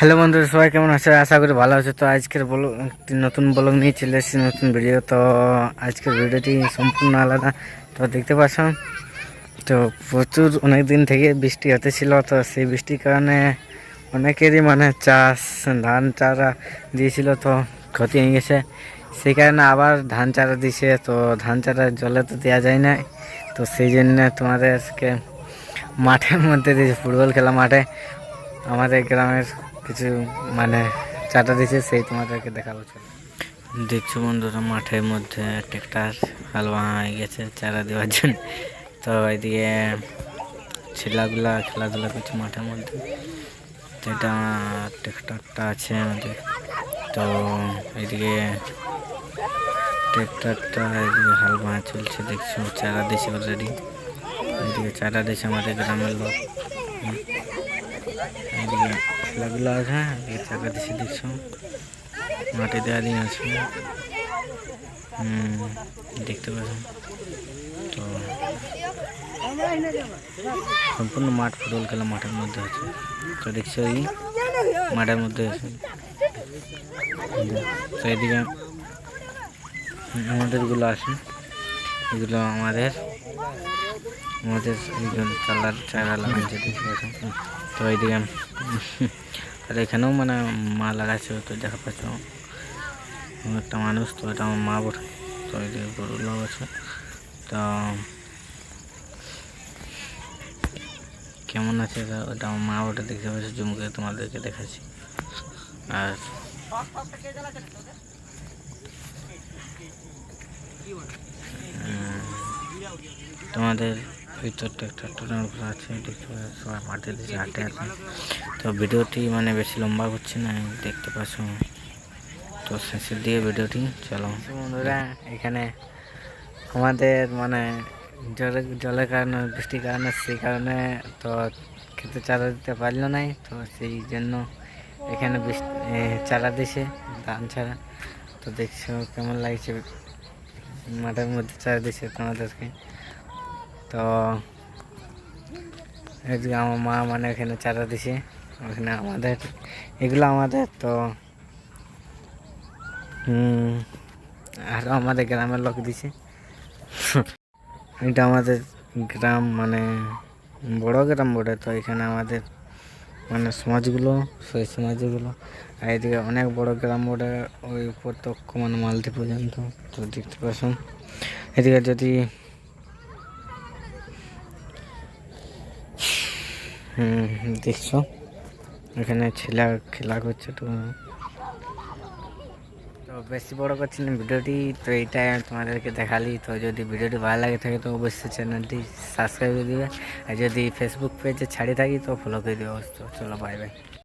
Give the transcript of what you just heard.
Hello বন্ধুরা, সবাই কেমন আছে আশা করি ভালো আছে। তো আজকের ব্লগ নতুন ব্লগ নিয়ে চলে এসেছি, নতুন ভিডিও তো আজকের ভিডিওটি সম্পূর্ণ আলাদা। তো দেখতে পাচ্ছ, তো প্রচুর অনেক দিন থেকে বৃষ্টি হতেছিল তো সেই বৃষ্টির কারণে অনেকেরই মানে চাষ, ধান চারা দিয়েছিল, তো ক্ষতি হয়ে গেছে। সেই কারণে আবার ধান চারা দিছে তো ধান চারা জলে তো দেওয়া যায় না। তো সেই জন্য তোমাদেরকে মাঠের মধ্যে দিয়েছে, ফুটবল খেলা মাঠে। আমাদের গ্রামের কিছু মানে চাটা দিছে, সেই তোমাদেরকে দেখাবো, চলো। দেখছ বন্ধুরা, মাঠের মধ্যে ট্রেক্টর হাল ভাঙা হয়ে গেছে চারা দেওয়ার জন্য। তো এদিকে ছেলাগুলা খেলাধুলা করছে মাঠের মধ্যে। এটা ট্রেক্টরটা আছে আমাদের। তো এদিকে ট্রেক্টরটা এদিকে হাল ভাঙা চলছে, দেখছ চারা দিয়েছে অলরেডি এদিকে চারা দিয়েছে আমাদের গ্রামের লোক। খেলাধুলা আছে চাকা দিছে দেখছ। মাঠে দেওয়া দিন আছে। হুম, দেখতে পাচ্ছ। তো সম্পূর্ণ মাঠ ফুটবল খেলা মাঠের মধ্যে আছে। তো দেখছ এই মাঠের মধ্যে আছে। তো এদিকে আমাদেরগুলো আছে। এগুলো আমাদের। আমাদের একজন চালার চারা লাগাচ্ছে, দেখতে পাচ্ছ। তো এইদিকে আর এখানেও মানে মা লাগাচ্ছে তো দেখা পাচ্ছ একটা মানুষ তো এটা আমার মা বটে। তো এদিকে গরু লোক আছে তো কেমন আছে ওটা আমার মা ওটা দেখতে পাচ্ছি জুম তোমাদেরকে দেখাচ্ছি আর উম, তোমাদের ভিতর ট্রাক্টরের উপর আছে, দেখতে সবাই মাঠে দিচ্ছে হাটে আছে। তো ভিডিওটি মানে বেশি লম্বা করছে না, দেখতে পাচ্ছ। তো শেষের দিয়ে ভিডিওটি, চলো। বন্ধুরা, এখানে আমাদের মানে জলের জলের কারণে, বৃষ্টির কারণে, সেই কারণে তো খেতে চারা দিতে পারল নাই, তো সেই জন্য এখানে চারা দিছে, ধান ছাড়া তো দেখছ কেমন লাগছে, মাঠের মধ্যে চারা দিছে তোমাদেরকে। তো এদিকে আমার মা মানে এখানে চারা দিছে, ওখানে আমাদের, এগুলো আমাদের তো, হুম আরও আমাদের গ্রামের লোক দিছে। এটা আমাদের গ্রাম মানে বড় গ্রাম বটে, তো এখানে আমাদের মানে সমাজগুলো, সেই সমাজগুলো। আর এদিকে অনেক বড় গ্রাম বটে, ওই উপর প্রত্যক্ষ মানে মালতি পর্যন্ত, তো দেখতে পাচ্ছ এদিকে যদি হুম দেখছ? এখানে ছেলে খেলা করছে তো। তো বেশি বড় করছি না ভিডিওটি, তো এইটাই তোমাদেরকে দেখালি। তো যদি ভিডিওটি ভালো লাগে থাকে, তো অবশ্যই চ্যানেলটি সাবস্ক্রাইব করে দিবে। আর যদি ফেসবুক পেজে ছাড়ি থাকি, তো ফলো করে দিবে। অবশ্য চলো বাই বাই